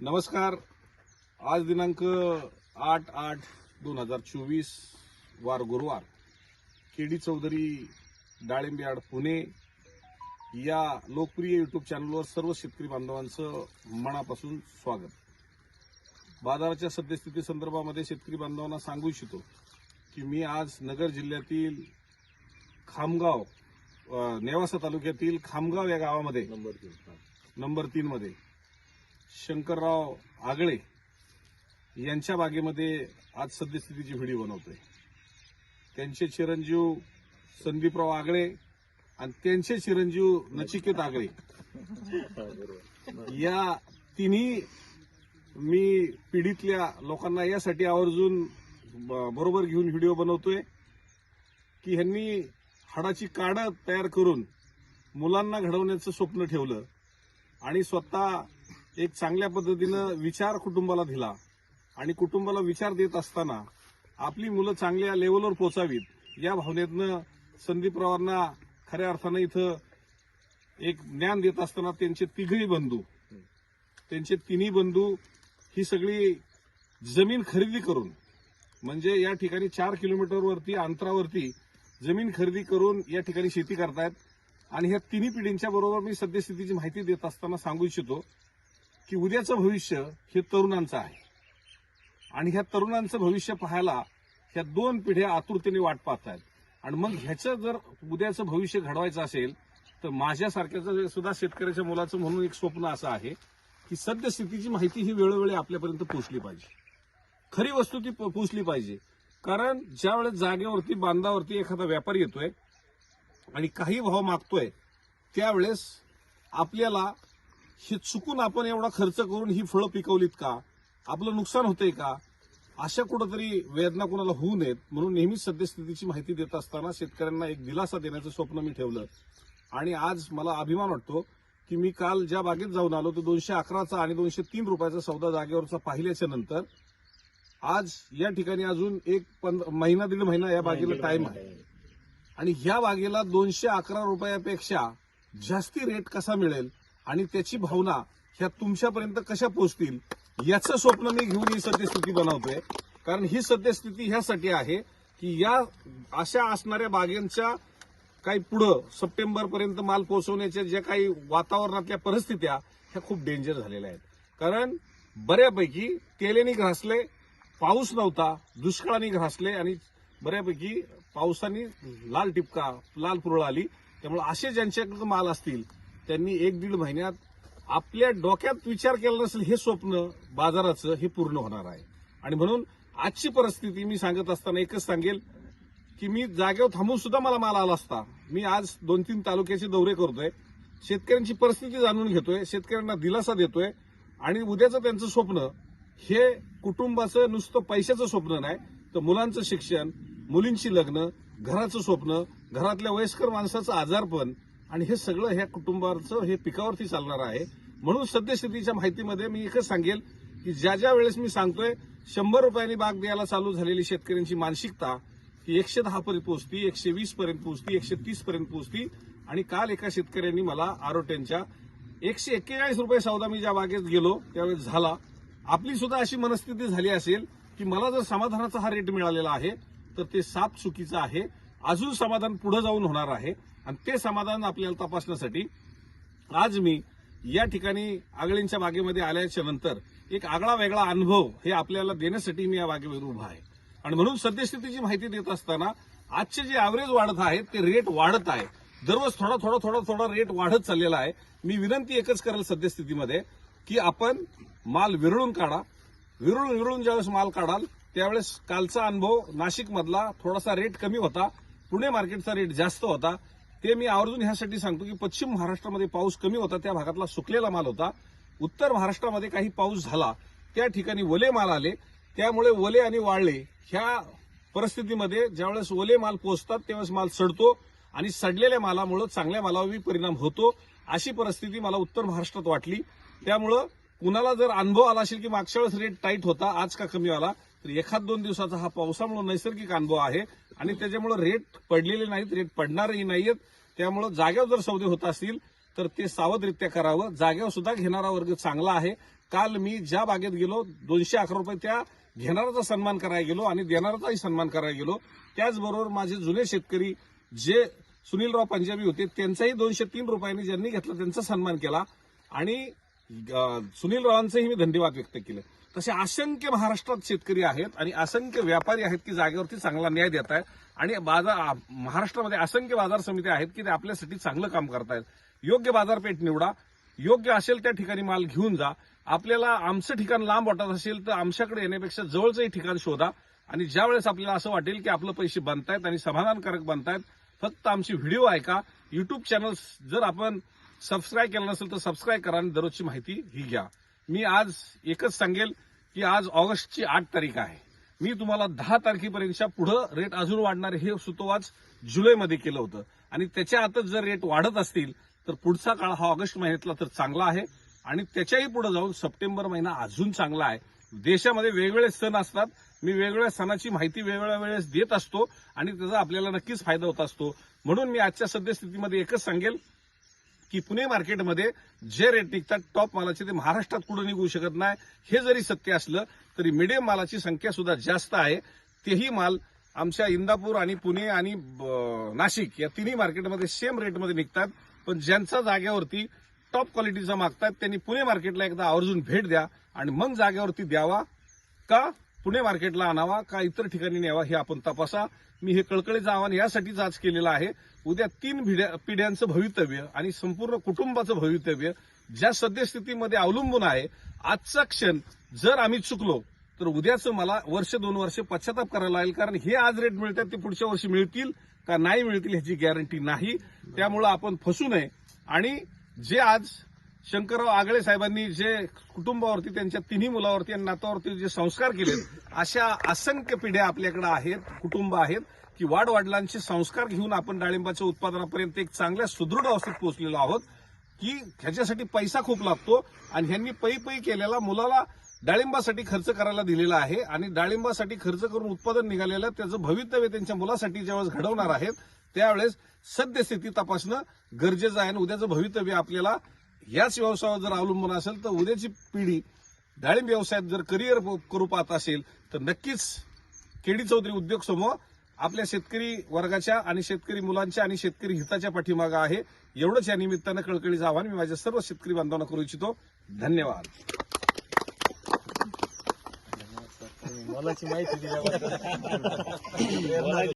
नमस्कार. आज दिनांक आठ आठ दोन हजार चोवीस वार गुरुवार. केडी चौधरी डाळिंब यार्ड पुणे. या लोकप्रिय युट्यूब चॅनलवर सर्व शेतकरी बांधवांचं मनापासून स्वागत. बाजाराच्या सद्यस्थिती संदर्भामध्ये शेतकरी बांधवांना सांगू इच्छितो की मी आज नगर जिल्ह्यातील खामगाव नेवासा तालुक्यातील खामगाव या गावामध्ये नंबर तीन. नंबर तीन मध्ये शंकरराव आगळे यांच्या बागेमध्ये आज सद्यस्थितीची व्हिडिओ बनवतोय. त्यांचे चिरंजीव संदीपराव आगळे आणि त्यांचे चिरंजीव नचिकेत आगळे. या तिन्ही मी पिढीतल्या लोकांना यासाठी आवर्जून बरोबर घेऊन व्हिडिओ बनवतोय की ह्यांनी हाडाची काडं तयार करून मुलांना घडवण्याचं स्वप्न ठेवलं आणि स्वतः एक चांगल्या पद्धतीनं विचार कुटुंबाला दिला. आणि कुटुंबाला विचार देत असताना आपली मुलं चांगल्या लेवलवर पोचावीत या भावनेतनं संदीपरावांना खऱ्या अर्थानं इथं एक ज्ञान देत असताना त्यांचे तिघही बंधू त्यांचे तिन्ही बंधू ही सगळी जमीन खरेदी करून म्हणजे या ठिकाणी चार किलोमीटरवरती अंतरावरती जमीन खरेदी करून या ठिकाणी शेती करतायत. आणि ह्या तिन्ही पिढींच्या बरोबर मी सद्यस्थितीची माहिती देत असताना सांगू इच्छितो की उद्याचं भविष्य हे तरुणांचं आहे. आणि ह्या तरुणांचं भविष्य पाहायला ह्या दोन पिढ्या आतुरतेने वाट पाहत आहेत आणि मग ह्याचं जर उद्याचं भविष्य घडवायचं असेल तर माझ्यासारख्याचं सुद्धा शेतकऱ्याच्या मुलाचं म्हणून एक स्वप्न असं आहे की सद्यस्थितीची माहिती ही वेळोवेळी आपल्यापर्यंत पोचली पाहिजे. खरी वस्तू ती पोचली पाहिजे. कारण ज्यावेळेस जागेवरती बांधावरती एखादा व्यापारी येतोय आणि काही भाव मागतोय त्यावेळेस आपल्याला हे चुकून आपण एवढा खर्च करून ही फळं पिकवलीत का? आपलं नुकसान होतंय का? अशा कुठंतरी वेदना कोणाला होऊ नयेत म्हणून नेहमीच सद्यस्थितीची माहिती देत असताना शेतकऱ्यांना एक दिलासा देण्याचं स्वप्न मी ठेवलं. आणि आज मला अभिमान वाटतो की मी काल ज्या बागेत जाऊन आलो तो दोनशे अकराचा आणि दोनशे तीन रुपयाचा सौदा जागेवरचा पाहिल्याच्या नंतर आज या ठिकाणी अजून एक महिना दीड महिना या बागेला टाइम आहे. आणि ह्या बागेला दोनशे अकरा रुपयापेक्षा जास्ती रेट कसा मिळेल? आणि त्याची भावना ह्या तुमच्यापर्यंत कशा पोहोचतील याचं स्वप्न मी घेऊन ही सद्यस्थिती बनवतोय. कारण ही सद्यस्थिती ह्यासाठी आहे की या अशा असणाऱ्या बागेंच्या काही पुढं सप्टेंबर पर्यंत माल पोहोचवण्याच्या ज्या काही वातावरणातल्या परिस्थित्या ह्या खूप डेंजर झालेल्या आहेत. कारण बऱ्यापैकी तेलेनी घासले पाऊस नव्हता दुष्काळाने घासले आणि बऱ्यापैकी पावसाने लाल टिपका लाल पुरळ आली. त्यामुळे असे ज्यांच्याकडे माल असतील त्यांनी एक दीड महिन्यात आपल्या डोक्यात विचार केला नसेल हे स्वप्न बाजाराचं हे पूर्ण होणार आहे. आणि म्हणून आजची परिस्थिती मी सांगत असताना एकच सांगेल की मी जागेवर थांबून सुद्धा मला माल आला असता. मी आज दोन तीन तालुक्याचे दौरे करतोय. शेतकऱ्यांची परिस्थिती जाणून घेतोय शेतकऱ्यांना दिलासा देतोय आणि उद्याचं त्यांचं स्वप्न हे कुटुंबाचं नुसतं पैशाचं स्वप्न नाही तर मुलांचं शिक्षण मुलींची लग्न घराचं स्वप्न घरातल्या वयस्कर माणसाचं आजारपण आणि हे सगळं ह्या कुटुंबाचं हे पिकावरती चालणार आहे. म्हणून सद्यस्थितीच्या माहितीमध्ये मी एकच सांगेल की ज्या ज्या वेळेस मी सांगतोय शंभर रुपयांनी बाग द्यायला चालू झालेली शेतकऱ्यांची मानसिकता ती एकशे दहा पर्यंत पोहोचती एकशे वीस पर्यंत पोहोचती एकशे तीस पर्यंत पोहोचती. आणि काल एका शेतकऱ्यांनी मला आरोट्यांच्या एकशे एक्केचाळीस रुपये सौदा मी ज्या बागेत गेलो त्यावेळेस झाला. आपली सुद्धा अशी मनस्थिती झाली असेल की मला जर समाधानाचा हा रेट मिळालेला आहे तर ते साप चुकीचं आहे. अजून समाधान पुढे जाऊन होणार आहे. आणि ते समाधान आपल्याला तपासण्यासाठी आज मी या ठिकाणी आगळींच्या बागेमध्ये आल्याच्यानंतर एक आगळा वेगळा अनुभव हे आपल्याला देण्यासाठी मी या बागेवर उभा आहे. आणि म्हणून सद्यस्थितीची माहिती देत असताना आजचे जे ॲव्हरेज वाढत आहेत ते रेट वाढत आहे. दररोज थोडा थोडा थोडा थोडा रेट वाढत चाललेला आहे. मी विनंती एकच करेल सद्यस्थितीमध्ये की आपण माल विरळून काढा. विरळून विरळून ज्यावेळेस माल काढाल त्यावेळेस कालचा अनुभव नाशिकमधला थोडासा रेट कमी होता. पुणे मार्केटचा रेट जास्त होता. ते मी आवर्जून ह्यासाठी सांगतो की पश्चिम महाराष्ट्रामध्ये पाऊस कमी होता त्या भागातला सुकलेला माल होता. उत्तर महाराष्ट्रामध्ये काही पाऊस झाला त्या ठिकाणी वले माल आले. त्यामुळे वले आणि वाळले ह्या परिस्थितीमध्ये ज्यावेळेस ओले माल पोचतात त्यावेळेस माल सडतो आणि सडलेल्या मालामुळे चांगल्या मालावरही परिणाम होतो अशी परिस्थिती मला उत्तर महाराष्ट्रात वाटली. त्यामुळं कुणाला जर अनुभव आला असेल की मागच्या वेळेस रेट टाईट होता आज का कमी आला तर एखाद दोन दिवसाचा हा पावसामुळे नैसर्गिक अनुभव आहे. आणि त्याच्यामुळे रेट पडलेले नाहीत रेट पडणारही नाहीत त्यामुळे जाग्यावर जर सौदे होत असतील तर ते सावधरित्या करावं. जागेवर सुद्धा घेणारा वर्ग चांगला आहे. काल मी ज्या बागेत गेलो दोनशे अकरा रुपये त्या घेणाऱ्याचा सन्मान करायला गेलो आणि देणाराचाही सन्मान करायला गेलो. त्याचबरोबर माझे जुने शेतकरी जे सुनीलराव पंजाबी होते त्यांचाही दोनशे तीन रुपयांनी ज्यांनी घेतला त्यांचा सन्मान केला. आणि सुनीलरावांचंही मी धन्यवाद व्यक्त केले. तसे असंख्य महाराष्ट्रात शेतकरी आहेत आणि असंख्य व्यापारी आहेत की जागेवरती चांगला न्याय देत आहेत. आणि बाजार महाराष्ट्रामध्ये असंख्य बाजार समित्या आहेत की ते आपल्यासाठी चांगलं काम करतायत योग्य बाजारपेठ निवडा. योग्य असेल त्या ठिकाणी माल घेऊन जा. आपल्याला आमचं ठिकाण लांब वाटत असेल तर आमच्याकडे येण्यापेक्षा जवळचंही ठिकाण शोधा. आणि ज्या वेळेस आपल्याला असं वाटेल की आपलं पैसे बनतायत आणि समाधानकारक बनतायत फक्त आमची व्हिडिओ ऐका. युट्यूब चॅनल जर आपण सबस्क्राईब केलं नसेल तर सबस्क्राईब करा आणि दररोजची माहिती ही घ्या. मी आज एकच सांगेल की आज ऑगस्टची आठ तारीख आहे. मी तुम्हाला दहा तारखेपर्यंतच्या पुढं रेट अजून वाढणार हे सुतोवाच जुलैमध्ये केलं होतं. आणि त्याच्या आतच जर रेट वाढत असतील तर पुढचा काळ हा ऑगस्ट महिन्यातला तर चांगला आहे. आणि त्याच्याही पुढे जाऊन सप्टेंबर महिना अजून चांगला आहे. देशामध्ये वेगवेगळे सण असतात. मी वेगवेगळ्या सणाची माहिती वेगवेगळ्या वेळेस देत असतो आणि त्याचा आपल्याला नक्कीच फायदा होत असतो. म्हणून मी आजच्या सद्यस्थितीमध्ये एकच सांगेल की पुणे मार्केटमध्ये जे रेट निघतात टॉप मालाचे ते महाराष्ट्रात कुठं निघू शकत नाही हे जरी सत्य असलं तरी मिडियम मालाची संख्या सुद्धा जास्त आहे. तेही माल आमच्या इंदापूर आणि पुणे आणि ब- नाशिक या तिन्ही मार्केटमध्ये सेम रेटमध्ये निघतात. पण ज्यांचा जागेवरती टॉप क्वालिटीचा मागतात त्यांनी पुणे मार्केटला एकदा आवर्जून भेट द्या आणि मग जागेवरती द्यावा का पुणे मार्केटला आणावा का इतर ठिकाणी न्यावा हे आपण तपासा. मी हे कळकळीचं आव्हान यासाठीच आज केलेलं आहे. उद्या तीन भिड्या- पिढ्यांचं भवितव्य आणि संपूर्ण कुटुंबाचं भवितव्य ज्या सद्यस्थितीमध्ये अवलंबून आहे आजचा क्षण जर आम्ही चुकलो तर उद्याचं मला वर्ष दोन वर्ष पश्चाताप करायला लागेल कारण हे आज रेट मिळतात ते पुढच्या वर्षी मिळतील का नाही मिळतील ह्याची गॅरंटी नाही. त्यामुळं आपण फसू नये. आणि जे आज शंकरराव आगळे साहेबांनी जे कुटुंबावरती त्यांच्या तिन्ही मुलावरती आणि नातावरती जे संस्कार केले अशा असंख्य पिढ्या आपल्याकडे आहेत कुटुंब आहेत की वाडवडिलांचे संस्कार घेऊन आपण डाळिंबाच्या उत्पादनापर्यंत एक चांगल्या सुदृढ अवस्थेत पोहोचलेलो आहोत की ह्याच्यासाठी पैसा खूप लागतो आणि ह्यांनी पै पै केलेला मुलाला डाळिंबासाठी खर्च करायला दिलेला आहे आणि डाळिंबासाठी खर्च करून उत्पादन निघालेलं त्याचं भवितव्य त्यांच्या मुलासाठी ज्यावेळेस घडवणार आहेत त्यावेळेस सद्यस्थिती तपासणं गरजेचं आहे आणि उद्याचं भवितव्य आपल्याला याच व्यवसायावर जर अवलंबून असेल तर उद्याची पिढी डाळिंब व्यवसायात जर करिअर करू पाहत असेल तर नक्कीच केडी चौधरी उद्योग समूह आपल्या शेतकरी वर्गाच्या आणि शेतकरी मुलांच्या आणि शेतकरी हिताच्या पाठीमागं आहे. एवढंच या निमित्तानं कळकळीचं आव्हान मी माझ्या सर्व शेतकरी बांधवांना करू इच्छितो. धन्यवाद. माहिती